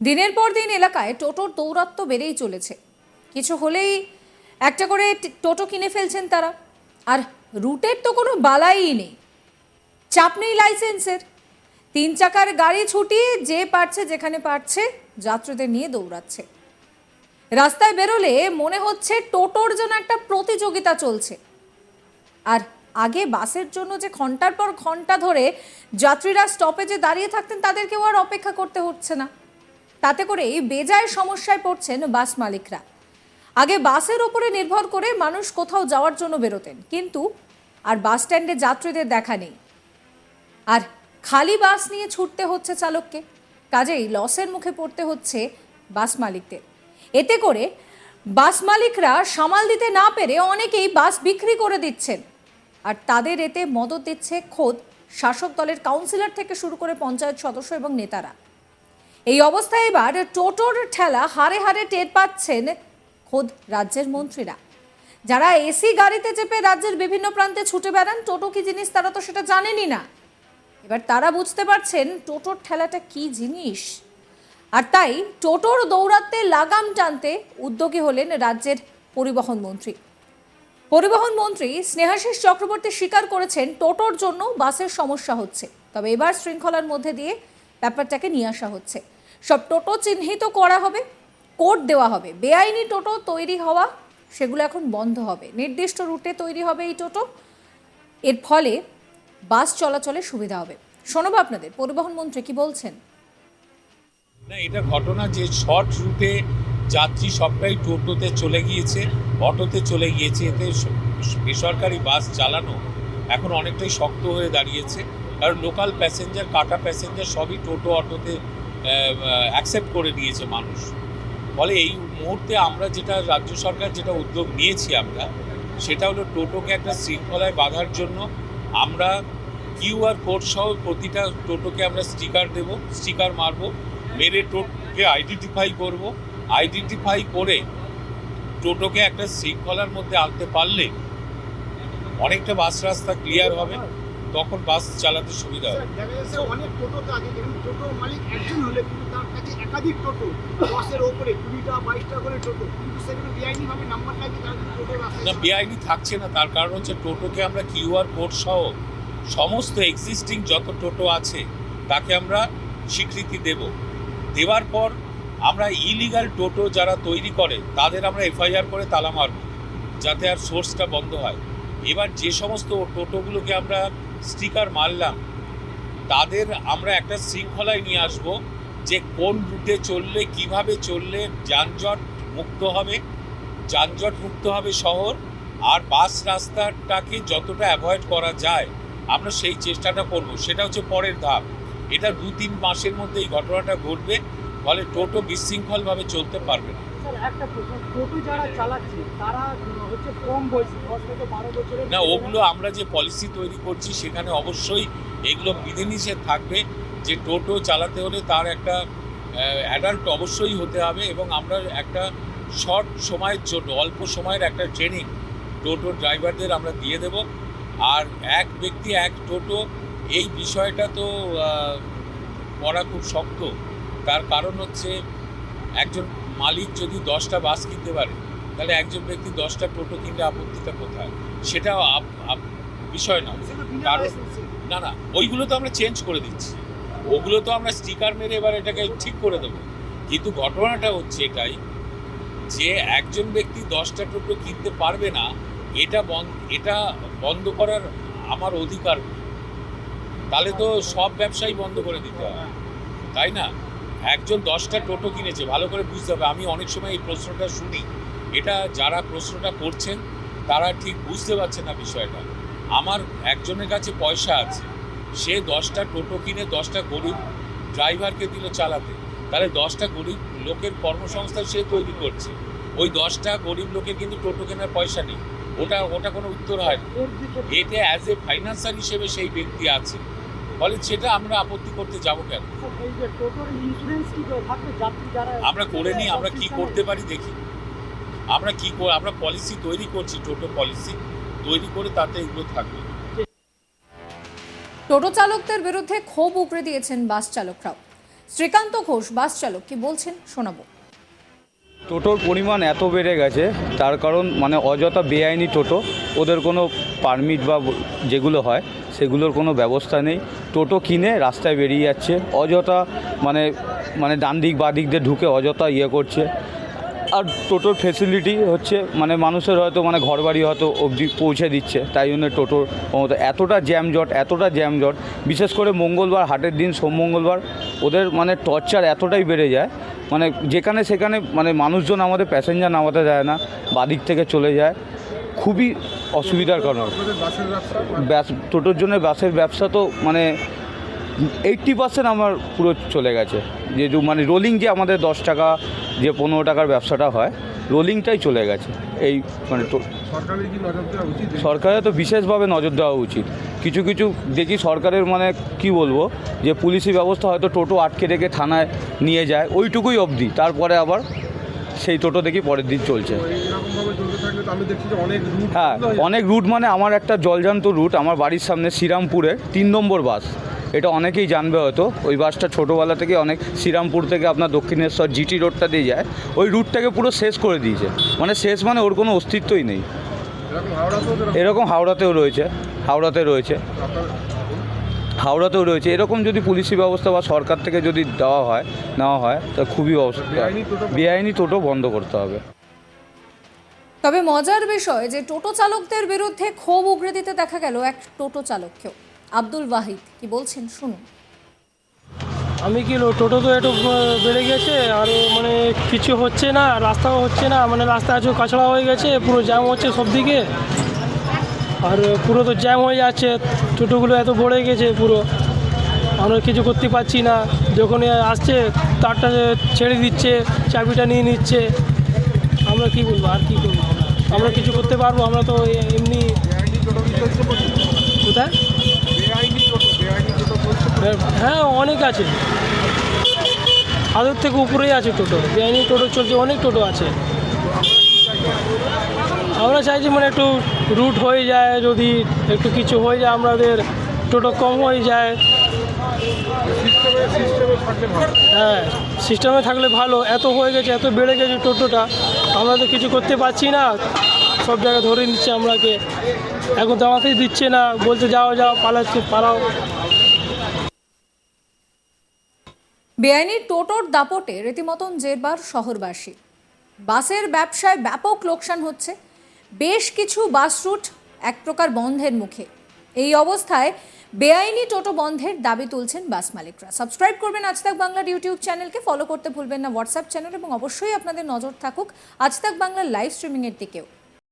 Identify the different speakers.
Speaker 1: দিনের পর দিন এলাকায় টোটোর দৌরাত্ম্য বেড়েই চলেছে। কিছু হলেই একটা করে টোটো কিনে ফেলছেন তারা। আর রুটের তো কোনো বালাই নেই। চাপ নেই লাইসেন্সের। তিন চাকার গাড়ি ছুটিয়ে যে পারছে যেখানে পারছে যাত্রীদের নিয়ে দৌড়াচ্ছে। রাস্তায় বেরোলে মনে হচ্ছে টোটোর যেন একটা প্রতিযোগিতা চলছে। আর আগে বাসের জন্য যে ঘণ্টার পর ঘণ্টা ধরে যাত্রীরা স্টপেজে দাঁড়িয়ে থাকতেন তাদেরকেও আর অপেক্ষা করতে হচ্ছে না। তাতে করে বেজায় সমস্যায় পড়ছেন বাস মালিকরা। আগে বাসের ওপরে নির্ভর করে মানুষ কোথাও যাওয়ার জন্য বেরোতেন, কিন্তু আর বাস স্ট্যান্ডে যাত্রীদের দেখা নেই। আর খালি বাস নিয়ে ছুটতে হচ্ছে চালককে, কাজেই লসের মুখে পড়তে হচ্ছে বাস মালিকদের। এতে করে বাস মালিকরা সামাল দিতে না পেরে অনেকেই বাস বিক্রি করে দিচ্ছেন। আর তাদের এতে মদত দিচ্ছে খোদ শাসক দলের কাউন্সিলর থেকে শুরু করে পঞ্চায়েত সদস্য এবং নেতারা। এই অবস্থায় এবার টোটোর ঠেলা হারে হারে টের পাচ্ছেন খোদ রাজ্যের মন্ত্রীরা। যারা এসি গাড়িতে চেপে রাজ্যের বিভিন্ন প্রান্তে ছুটে বেড়ান, টোটো কি জিনিস তারা তো সেটা জানেনই না। এবার তারা বুঝতে পারছেন টোটোর ঠেলাটা কি জিনিস। আর তাই টোটোর দৌড়াতে লাগাম টানতে উদ্যোগী হলেন রাজ্যের পরিবহন মন্ত্রী। পরিবহন মন্ত্রী স্নেহাশিস চক্রবর্তী স্বীকার করেছেন টোটোর জন্য বাসের সমস্যা হচ্ছে। তবে এবার শৃঙ্খলার মধ্যে দিয়ে ব্যাপারটাকে নিয়ে আসা হচ্ছে। সব টোটো চিহ্নিত করা হবে, কোড দেওয়া হবে। বেআইনি টোটো তৈরি হওয়া, সেগুলো এখন বন্ধ হবে। নির্দিষ্ট রুটে তৈরি হবে এই টোটো। এর ফলে বাস চলাচলে সুবিধা হবে। শোনবো আপনাদের, পরিবহন মন্ত্রী কি বলছেন?
Speaker 2: না, এটা ঘটনা যে শর্ট রুটে যাত্রী সবটাই টোটোতে চলে গিয়েছে, অটোতে চলে গিয়েছে। এতে বেসরকারি বাস চালানো এখন অনেকটাই শক্ত হয়ে দাঁড়িয়েছে। কারণ লোকাল প্যাসেঞ্জার, কাটা প্যাসেঞ্জার সবই টোটো, অটোতে অ্যাকসেপ্ট করে নিয়েছে মানুষ। ফলে এই মুহূর্তে আমরা যেটা রাজ্য সরকার যেটা উদ্যোগ নিয়েছি আমরা, সেটা হলো টোটোকে একটা শৃঙ্খলায় বাঁধার জন্য আমরা কিউআর কোড সহ প্রতিটা টোটোকে আমরা স্টিকার দেব, স্টিকার মারবো, মেরে টোটোকে আইডেন্টিফাই করব। আইডেন্টিফাই করে টোটোকে একটা শৃঙ্খলার মধ্যে আনতে পারলে অনেকটা বাস রাস্তা ক্লিয়ার হবে। তখন বাস চালাতে সুবিধা
Speaker 3: যাচ্ছে অনেক টোটো থাকে টোটো মালিক একজন হলে কিন্তু তার কাছে একাধিক টোটো দশের ওপরে কুড়িটা বাইশটা করে টোটো কিন্তু সেগুলো নাম্বার লাগিয়ে তারা টোটো
Speaker 2: না বেআইনি থাকছে না তার কারণ হচ্ছে টোটোকে আমরা কিউআর কোড সহ সমস্ত এক্সিস্টিং যত টোটো আছে তাকে আমরা স্বীকৃতি দেব। দেওয়ার পর আমরা ইলিগাল টোটো যারা তৈরি করে তাদের আমরা এফআইআর করে তালা মারব যাতে আর সোর্সটা বন্ধ হয়। এবার যে সমস্ত টোটোগুলোকে আমরা স্টিকার মারলাম, তাদের আমরা একটা শৃঙ্খলায় নিয়ে আসব যে কোন রুটে চললে, কীভাবে চললে যানজট মুক্ত হবে। যানজট মুক্ত হবে শহর আর বাস রাস্তাটাকে যতটা অ্যাভয়েড করা যায়, আমরা সেই চেষ্টাটা করব। সেটা হচ্ছে পরের ধাপ। এটা দু তিন মাসের মধ্যে এই ঘটনাটা ঘটবে। ফলে টোটো বিশৃঙ্খলভাবে চলতে পারবে না। না ওগুলো আমরা যে পলিসি তৈরি করছি সেখানে অবশ্যই এগুলো বিধিনিষেধ থাকবে যে টোটো চালাতে হলে তার একটা অ্যাডাল্ট অবশ্যই হতে হবে এবং আমরা একটা শর্ট সময়ের জন্য অল্প সময়ের একটা ট্রেনিং টোটো ড্রাইভারদের আমরা দিয়ে দেব। আর এক ব্যক্তি এক টোটো এই বিষয়টা তো করা খুব শক্ত। তার কারণ হচ্ছে একজন মালিক যদি দশটা বাস কিনতে পারে তাহলে একজন ব্যক্তি দশটা টোটো কিনলে আপত্তিটা কোথায়? সেটা আপ- আপ- বিষয় না কারণ- না না ওইগুলো তো আমরা চেঞ্জ করে দিচ্ছি। ওগুলো তো আমরা স্টিকার মেরে এবার এটাকে ঠিক করে দেবো। কিন্তু ঘটনাটা হচ্ছে এটাই যে একজন ব্যক্তি দশটা টোটো কিনতে পারবে না এটা বন্ধ এটা বন্ধ করার আমার অধিকার তাহলে তো সব ব্যবসাই বন্ধ করে দিতে হবে। তাই না? একজন দশটা টোটো কিনেছে ভালো করে বুঝতে হবে। আমি অনেক সময় এই প্রশ্নটা শুনি। এটা যারা প্রশ্নটা করছেন তারা ঠিক বুঝতে পারছে না বিষয়টা। আমার একজনের কাছে পয়সা আছে। সে দশটা টোটো কিনে দশটা গরিব ড্রাইভারকে দিল চালাতে। তাহলে দশটা গরিব লোকের কর্মসংস্থান সে তৈরি করছে। ওই দশটা গরিব লোকের কিন্তু টোটো কেনার পয়সা নেই। ওটা ওটা কোনো উত্তর হয় না। এটা অ্যাজ এ ফাইন্যান্সার হিসেবে সেই ব্যক্তি আছে। ফলে সেটা আমরা আপত্তি করতে যাব কেন? আমরা করে নিই আমরা কি করতে পারি দেখি। আমরা কি আমরা পলিসি তৈরি করছি টোটো পলিসি তৈরি করে তাতে এগুলো থাকবে।
Speaker 1: টোটো চালকদের বিরুদ্ধে ক্ষোভ উগড়ে দিয়েছেন বাস চালকরাও। শ্রীকান্ত ঘোষ বাস চালক কি বলছেন শোনাবো।
Speaker 4: টোটোর পরিমাণ এত বেড়ে গেছে তার কারণ মানে অযথা বেআইনি টোটো ওদের কোনো পারমিট বা যেগুলো হয় সেগুলোর কোনো ব্যবস্থা নেই। টোটো কিনে রাস্তায় বেরিয়ে যাচ্ছে। অযথা মানে মানে ডান দিক বা দিক দিয়ে ঢুকে অযথা ইয়ে করছে। আর টোটোর ফেসিলিটি হচ্ছে মানে মানুষের হয়তো মানে ঘর বাড়ি হয়তো অবধি পৌঁছে দিচ্ছে। তাই জন্য টোটোর মতো এতটা জ্যামজট এতটা জ্যামজট। বিশেষ করে মঙ্গলবার, হাটের দিন সোম মঙ্গলবার, ওদের মানে টর্চার এতটাই বেড়ে যায়। মানে যেখানে সেখানে মানে মানুষজন আমাদের প্যাসেঞ্জার নামাতে যায় না বাদিক থেকে চলে যায়। খুবই অসুবিধার কারণ। ব্যাস টোটোর জন্য বাসের ব্যবসা তো মানে এইট্টি পার্সেন্ট আমার পুরো চলে গেছে। যে মানে রোলিং যে আমাদের দশ টাকা যে পনেরো টাকার ব্যবসাটা হয় রোলিংটাই চলে গেছে। এই মানে তো
Speaker 5: সরকারের কি নজর দেওয়া উচিত?
Speaker 4: সরকারের তো বিশেষভাবে নজর দেওয়া উচিত। কিছু কিছু দেখি সরকারের মানে কি বলব যে পুলিশি ব্যবস্থা হয়তো টোটো আটকে রেখে থানায় নিয়ে যায় ওইটুকুই অবধি। তারপরে আবার সেই টোটো দেখি পরের দিন চলছে।
Speaker 5: আমি দেখছি যে অনেক রুট
Speaker 4: হ্যাঁ অনেক রুট মানে আমার একটা জলজান্ত রুট আমার বাড়ির সামনে শ্রীরামপুরের তিন নম্বর বাস। এটা অনেকেই জানবে হয়তো ওই বাসটা ছোটোবেলা থেকে অনেক শ্রীরামপুর থেকে আপনার দক্ষিণেশ্বর জিটি রোডটা দিয়ে যায় ওই রুটটাকে পুরো শেষ করে দিয়েছে। মানে শেষ মানে ওর কোনো অস্তিত্বই নেই।
Speaker 5: এরকম হাওড়াতেও
Speaker 4: রয়েছে হাওড়াতে রয়েছে। হাওড়াতেও রয়েছে। এরকম যদি পুলিশি ব্যবস্থা বা সরকার থেকে যদি দেওয়া হয় নেওয়া হয় তা খুবই অবস্থা।
Speaker 5: বেআইনি টোটো
Speaker 4: বন্ধ করতে হবে।
Speaker 1: তবে মজার বিষয় যে টোটো চালকদের বিরুদ্ধে ক্ষোভ উগরে দিতে দেখা গেল এক টোটো চালককেও। আব্দুল ওয়াহিদ, কি বলছেন শুনুন।
Speaker 6: আমি কি টোটো তো একটু বেড়ে গেছে, আর মানে কিছু হচ্ছে না, রাস্তাও হচ্ছে না মানে রাস্তা আজও কাছড়া হয়ে গেছে, পুরো জ্যাম হচ্ছে সব দিকে। আর পুরো তো জ্যাম হয়ে যাচ্ছে, টোটোগুলো এত ভরে গেছে পুরো। আমরা কিছু করতে পারছি না যখন আসছে, তারটা ছেড়ে দিচ্ছে, চাবিটা নিয়ে নিচ্ছে। আমরা কি বলব, আর কি করব? আমরা? কিছু করতে পারব, আমরা তো এমনি কোথায়? হ্যাঁ অনেক আছে। হাজার থেকে উপরেই আছে টোটো। বেআইনি টোটো চলছে, অনেক টোটো আছে। আমরা চাইছি মানে একটু রুট হয়ে যায়, যদি একটু কিছু হয়ে যায়, আমাদের টোটো কম হয়ে যায়। হ্যাঁ সিস্টেমে থাকলে ভালো। এত হয়ে গেছে, এত বেড়ে গেছে টোটোটা। আমরা তো কিছু করতে পারছি না। সব জায়গায় ধরে নিচ্ছে আমরাকে। এখন দামাতেই দিচ্ছে না। বলছে যাও যাও, পালাচ্ছে, পালাও।
Speaker 1: বেআইনি টোটোর দাপটে রীতিমতন জেরবার শহরবাসী। বাসের ব্যবসায় ব্যাপক লোকসান হচ্ছে। বেশ কিছু বাস রুট এক প্রকার বন্ধের মুখে। এই অবস্থায় বেআইনি টোটো বন্ধের দাবি তুলছেন বাস মালিকরা। সাবস্ক্রাইব করবেন আজ তাক বাংলার ইউটিউব চ্যানেলকে ফলো করতে ভুলবেন না হোয়াটসঅ্যাপ চ্যানেল এবং অবশ্যই আপনাদের নজর থাকুক আজ তাক বাংলার লাইভ স্ট্রিমিংয়ের দিকেও।